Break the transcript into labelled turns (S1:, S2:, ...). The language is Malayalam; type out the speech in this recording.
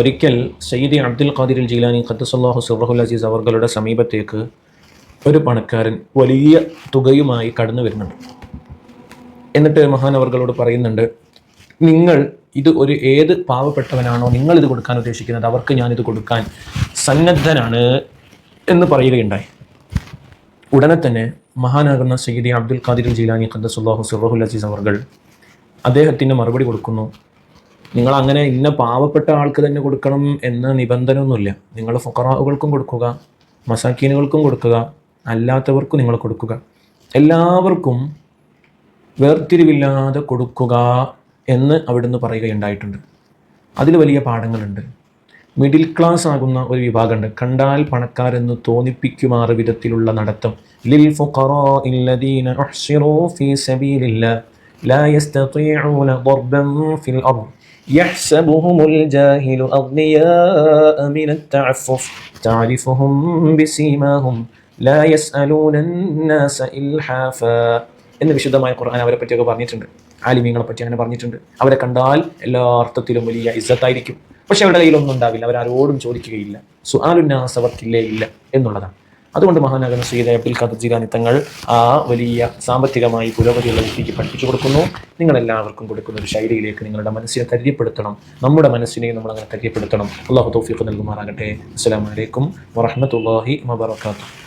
S1: ഒരിക്കൽ സയ്യിദി അബ്ദുൽ ഖാദിർ ജീലാനി ഖത്തുസല്ലാഹു സുബ്രഹുൽ അസീസ് അവർകളുടെ സമീപത്തേക്ക് ഒരു പണക്കാരൻ വലിയ തുകയുമായി കടന്നു വരുന്നുണ്ട്. എന്നിട്ട് മഹാനവർകളോട് പറയുന്നുണ്ട് നിങ്ങൾ ഇത് ഒരു ഏത് പാവപ്പെട്ടവനാണോ നിങ്ങൾ ഇത് കൊടുക്കാൻ ഉദ്ദേശിക്കുന്നത്? അവർക്ക് ഞാനിത് കൊടുക്കാൻ സന്നദ്ധനാണ് എന്ന് പറയുകയുണ്ടായി. ഉടനെ തന്നെ മഹാനാകുന്ന സയ്യിദി അബ്ദുൽ ഖാദിർ ജീലാനി ഖദ്ദസുല്ലാഹു സുബ്രഹുൽ അസീസ് അവർകൾ അദ്ദേഹത്തിന് മറുപടി കൊടുക്കുന്നു. നിങ്ങൾ അങ്ങനെ ഇന്ന പാവപ്പെട്ട ആൾക്ക് തന്നെ കൊടുക്കണം എന്ന നിബന്ധനയൊന്നുമില്ല. നിങ്ങൾ ഫുക്കറാവുകൾക്കും കൊടുക്കുക മസാക്കീനുകൾക്കും കൊടുക്കുക അല്ലാത്തവർക്കും നിങ്ങൾ കൊടുക്കുക. എല്ലാവർക്കും വേർതിരിവില്ലാതെ കൊടുക്കുക എന്ന് അവിടുന്ന് പറയുകയുണ്ടായിട്ടുണ്ട്. അതിൽ വലിയ പാഠങ്ങളുണ്ട്. മിഡിൽ ക്ലാസ് ആകുന്ന ഒരു വിഭാഗമുണ്ട്. കണ്ടാൽ പണക്കാരെന്ന് തോന്നിപ്പിക്കുമാറ് വിധത്തിലുള്ള നടത്തം. ലിൽ ഫുഖറോ ഇല്ലദീന ഫീ സബീലില്ലാഹ്. ലാ യസ്തതീഊന ضربا في الأرض يحسبهم الجاهل أغنياء من التعفف تعرفهم بسيماهم لا يسألون الناس إلحافا എന്ന് വിശുദ്ധമായ ഖുർആൻ അവരെ പറ്റിയൊക്കെ പറഞ്ഞിട്ടുണ്ട് ആലിമീങ്ങളെ പറ്റി അങ്ങനെ പറഞ്ഞിട്ടുണ്ട് അവരെ കണ്ടാൽ എല്ലാ അർത്ഥത്തിലും വലിയ ഇസ്സത്തായിരിക്കും പക്ഷെ അവരുടെ കയ്യിലൊന്നും ഉണ്ടാവില്ല അവരാരോടും ചോദിക്കുകയില്ല സുആലുന്നാസ് അവർക്കില്ലേ ഇല്ല എന്നുള്ളതാണ് അതുകൊണ്ട് മഹാനഗര സീത അബ്ദുൽ ഖാദർ ജീലാനി തങ്ങൾ ആ വലിയ സാമ്പത്തികമായി പുരോഗതിയുള്ള വ്യക്തിക്ക് പഠിപ്പിച്ചു കൊടുക്കുന്നു. നിങ്ങളെല്ലാവർക്കും കൊടുക്കുന്ന ഒരു ശൈലിയിലേക്ക് നിങ്ങളുടെ മനസ്സിനെ തര്യപ്പെടുത്തണം. നമ്മുടെ മനസ്സിനെ നമ്മൾ അങ്ങനെ തര്യപ്പെടുത്തണം. അള്ളാഹു തൗഫീഖ് നൽകുമാറാകട്ടെ. അസ്സലാമു അലൈക്കും വറഹ്മത്തുള്ളാഹി വബറകാതുഹു.